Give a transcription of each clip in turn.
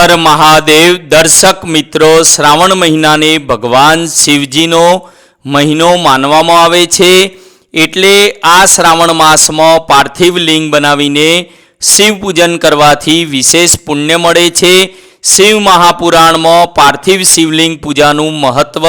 હર મહાદેવ દર્શક મિત્રો, શ્રાવણ મહિનાને ભગવાન શિવજીનો મહિનો માનવામાં આવે છે. એટલે આ શ્રાવણ માસમાં પાર્થિવ લિંગ બનાવીને શિવ પૂજન કરવાથી વિશેષ પુણ્ય મળે છે. શિવ મહાપુરાણમાં પાર્થિવ શિવલિંગ પૂજાનું મહત્વ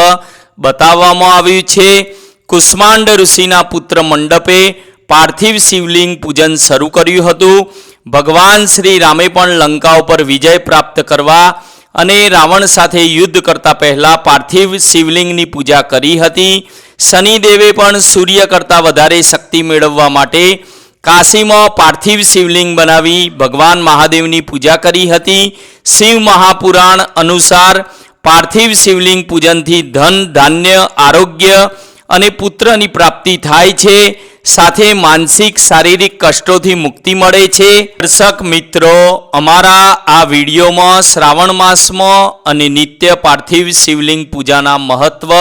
બતાવવામાં આવ્યું છે. કુષ્માંડ ઋષિના પુત્ર મંડપે પાર્થિવ શિવલિંગ પૂજન શરૂ કર્યું હતું. ભગવાન શ્રી રામે પણ લંકા ઉપર વિજય પ્રાપ્ત કરવા અને રાવણ સાથે યુદ્ધ કરતા પહેલા પાર્થિવ શિવલિંગની પૂજા કરી હતી. શનિદેવે પણ સૂર્ય કરતાં વધારે શક્તિ મેળવવા માટે કાશીમાં પાર્થિવ શિવલિંગ બનાવી ભગવાન મહાદેવની પૂજા કરી હતી. શિવ મહાપુરાણ અનુસાર પાર્થિવ શિવલિંગ પૂજનથી ધન, ધાન્ય, આરોગ્ય અને પુત્રની પ્રાપ્તિ થાય છે. સાથે માનસિક શારીરિક કષ્ટોથી મુક્તિ મળે છે. દર્શક મિત્રો, અમારા આ વિડીયોમાં શ્રાવણ માસમાં અને નિત્ય પાર્થિવ શિવલિંગ પૂજાના મહત્વ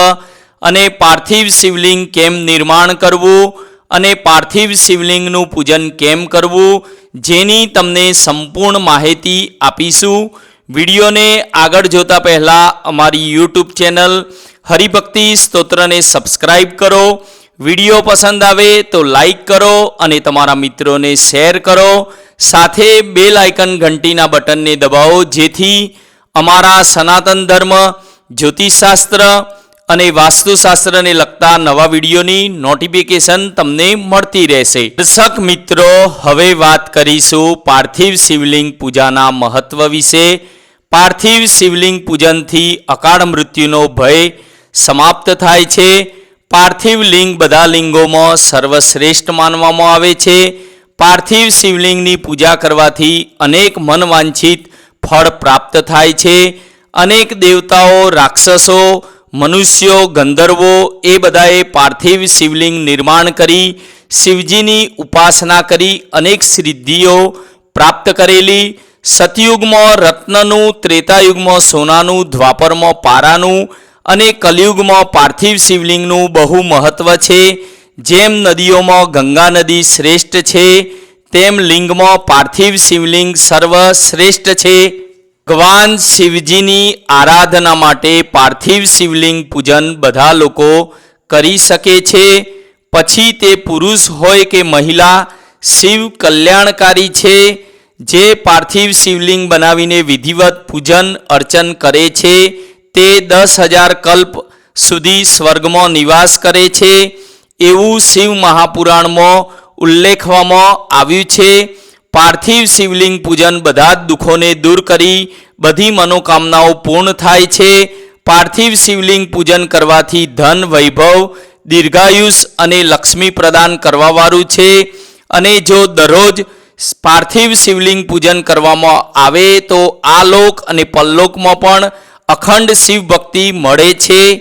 અને પાર્થિવ શિવલિંગ કેમ નિર્માણ કરવું અને પાર્થિવ શિવલિંગનું પૂજન કેમ કરવું, જેની તમને સંપૂર્ણ માહિતી આપીશું. વિડીયોને આગળ જોતા પહેલાં અમારી યુટ્યુબ ચેનલ હરિભક્તિ સ્તોત્રને સબસ્ક્રાઈબ કરો. વીડિયો પસંદ આવે તો લાઈક કરો અને તમારા મિત્રોને શેર કરો. સાથે બેલ આઇકન ઘંટીના બટનને દબાવો, જેથી અમારા સનાતન ધર્મ, જ્યોતિષશાસ્ત્ર અને વાસ્તુશાસ્ત્રને લગતા નવા વિડીયોની નોટિફિકેશન તમને મળતી રહેશે. દર્શક મિત્રો, હવે વાત કરીશું પાર્થિવ શિવલિંગ પૂજાના મહત્વ વિશે. પાર્થિવ શિવલિંગ પૂજનથી અકાળ મૃત્યુનો ભય સમાપ્ત થાય છે. પાર્થિવ લિંગ બધા લિંગોમાં સર્વશ્રેષ્ઠ માનવામાં આવે છે. પાર્થિવ શિવલિંગની પૂજા કરવાથી અનેક મનવાંછિત ફળ પ્રાપ્ત થાય છે. અનેક દેવતાઓ, રાક્ષસો, મનુષ્યો, ગંધર્વો એ બધાએ પાર્થિવ શિવલિંગ નિર્માણ કરી, શિવજીની ઉપાસના કરી અનેક સિદ્ધિઓ પ્રાપ્ત કરેલી. સતયુગમાં રત્નનું, ત્રેતાયુગમાં સોનાનું, દ્વાપરમાં પારાનું અને કલયુગમાં પાર્થિવ શિવલિંગનું બહુ મહત્વ છે. જેમ નદીઓમાં ગંગા નદી શ્રેષ્ઠ છે, તેમ લિંગમાં પાર્થિવ શિવલિંગ સર્વશ્રેષ્ઠ છે. ભગવાન શિવજીની આરાધના માટે પાર્થિવ શિવલિંગ પૂજન બધા લોકો કરી શકે છે. પછી તે પુરુષ હોય કે મહિલા, શિવ કલ્યાણકારી છે. જે પાર્થિવ શિવલિંગ બનાવીને વિધિવત પૂજન અર્ચન કરે છે. તે દસ હજાર કલ્પ સુધી સ્વર્ગમાં નિવાસ કરે છે. એવું શિવ મહાપુરાણમાં ઉલ્લેખવામાં આવ્યું છે. પાર્થિવ શિવલિંગ પૂજન બધા જ દુઃખોને દૂર કરી બધી મનોકામનાઓ પૂર્ણ થાય છે. પાર્થિવ શિવલિંગ પૂજન કરવાથી ધન, વૈભવ, દીર્ઘાયુષ અને લક્ષ્મી પ્રદાન કરવાવાળું છે. અને જો દરરોજ પાર્થિવ શિવલિંગ પૂજન કરવામાં આવે તો આ લોક અને પલ્લોકમાં પણ અખંડ શિવ ભક્તિ મળે છે.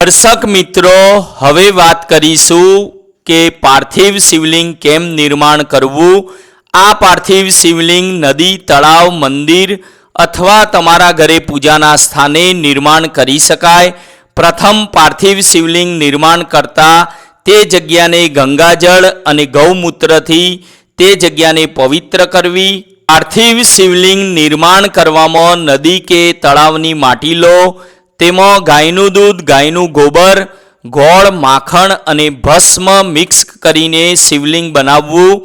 દર્શક મિત્રો, હવે વાત કરીશું કે પાર્થિવ શિવલિંગ કેમ નિર્માણ કરવું? આ પાર્થિવ શિવલિંગ નદી, તળાવ, મંદિર અથવા તમારા ઘરે પૂજાના સ્થાને નિર્માણ કરી શકાય. પ્રથમ પાર્થિવ શિવલિંગ નિર્માણ કરતા તે જગ્યાને ગંગાજળ અને ગૌમૂત્રથી તે જગ્યાને પવિત્ર કરવી. પાર્થિવ શિવલિંગ નિર્માણ કરવામાં નદી કે તળાવની માટી લો. તેમાં ગાયનું દૂધ, ગાયનું ગોબર, ગોળ, માખણ અને ભસ્મ મિક્સ કરીને શિવલિંગ બનાવવું.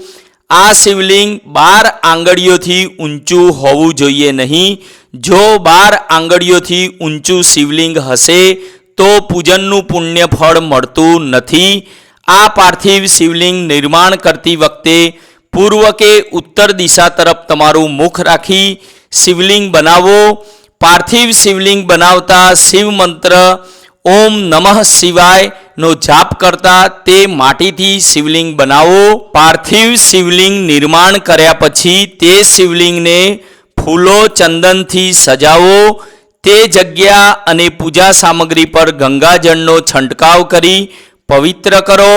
આ શિવલિંગ બાર આંગળીઓથી ઊંચું હોવું જોઈએ નહીં. જો બાર આંગળીઓથી ઊંચું શિવલિંગ હશે, તો પૂજનનું પુણ્ય ફળ મળતું નથી. આ પાર્થિવ શિવલિંગ નિર્માણ કરતી વખતે પૂર્વ કે ઉત્તર દિશા તરફ તમારું મુખ રાખી શિવલિંગ બનાવો. પાર્થિવ શિવલિંગ બનાવતા શિવ મંત્ર ઓમ નમઃ શિવાય નો જાપ કરતા તે માટીથી શિવલિંગ બનાવો. પાર્થિવ શિવલિંગ નિર્માણ કર્યા પછી તે શિવલિંગને ફૂલો ચંદનથી સજાવો. તે જગ્યા અને પૂજા સામગ્રી પર ગંગાજળનો છંટકાવ કરી પવિત્ર કરો.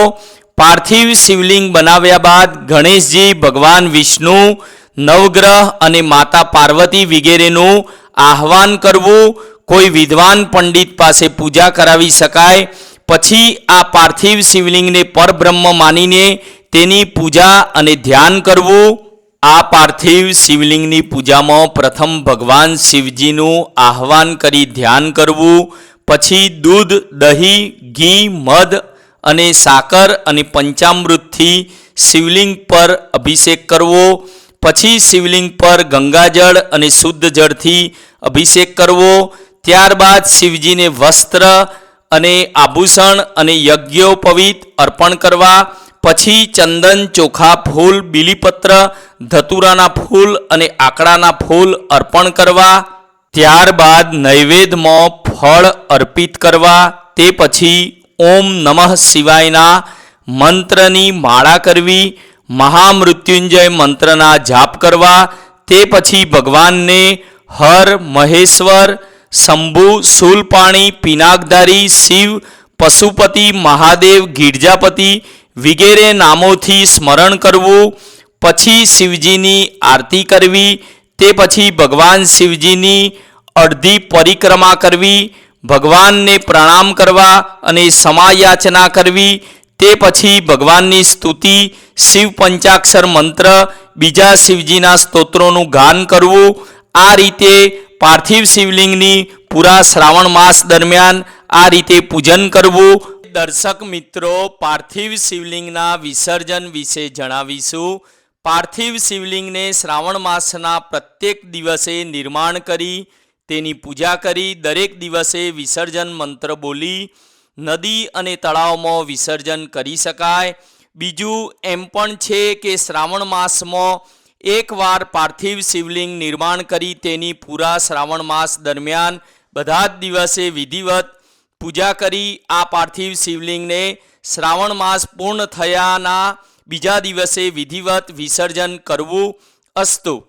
પાર્થિવ શિવલિંગ બનાવ્યા બાદ ગણેશજી, ભગવાન વિષ્ણુ, નવગ્રહ અને માતા પાર્વતી વગેરેનું આહવાન કરવું, કોઈ વિદ્વાન પંડિત પાસે પૂજા કરાવી શકાય. પછી આ પાર્થિવ શિવલિંગને પરબ્રહ્મ માનીને તેની પૂજા અને ધ્યાન કરવું. આ પાર્થિવ શિવલિંગની પૂજામાં પ્રથમ ભગવાન શિવજીનું આહવાન કરી ધ્યાન કરવું. પછી દૂધ, દહીં, ઘી, મધ અને સાકર અને પંચામૃતથી શિવલિંગ પર અભિષેક કરવો, પછી શિવલિંગ પર ગંગાજળ અને શુદ્ધ જળથી અભિષેક કરવો, ત્યારબાદ શિવજીને વસ્ત્ર અને આભૂષણ અને યજ્ઞોપવિત અર્પણ કરવા, પછી ચંદન, ચોખા ફૂલ, બીલીપત્ર, ધતુરાના ફૂલ અને આકડાના ફૂલ અર્પણ કરવા, ત્યારબાદ નૈવેદ્યમાં ફળ અર્પિત કરવા, તે પછી ઓમ નમઃ શિવાયના મંત્રની માળા કરવી, મહામૃત્યુંજય મંત્રના જાપ કરવા, તે પછી ભગવાનને હર મહેશ્વર, શંભુ, શૂલપાણી, પિનાકધારી, શિવ, પશુપતિ, મહાદેવ, ગિરજાપતિ વગેરે નામોથી સ્મરણ કરવું, પછી શિવજીની આરતી કરવી, તે પછી ભગવાન શિવજીની અડધી પરિક્રમા કરવી ભગવાનને પ્રણામ કરવા અને સમાયાચના કરવી, તે પછી ભગવાનની સ્તુતિ, શિવ પંચાક્ષર મંત્ર, બીજા શિવજીના સ્તોત્રોનું ગાન કરવું. આ રીતે પાર્થિવ શિવલિંગની પૂરા શ્રાવણ માસ દરમિયાન આ રીતે પૂજન કરવું. દર્શક મિત્રો, પાર્થિવ શિવલિંગના વિસર્જન વિશે જણાવીશું. પાર્થિવ શિવલિંગને શ્રાવણ માસના પ્રત્યેક દિવસે નિર્માણ કરી તેની પૂજા કરી, દરેક દિવસે વિસર્જન મંત્ર બોલી, નદી અને તળાવમાં વિસર્જન કરી શકાય. બીજું એમ પણ છે કે શ્રાવણ માસમાં એકવાર પાર્થિવ શિવલિંગ નિર્માણ કરી તેની પૂરા શ્રાવણ માસ દરમિયાન બધા જ દિવસે વિધિવત પૂજા કરી આ પાર્થિવ શિવલિંગને શ્રાવણ માસ પૂર્ણ થયાના બીજા દિવસે વિધિવત વિસર્જન કરવું અસ્તુ.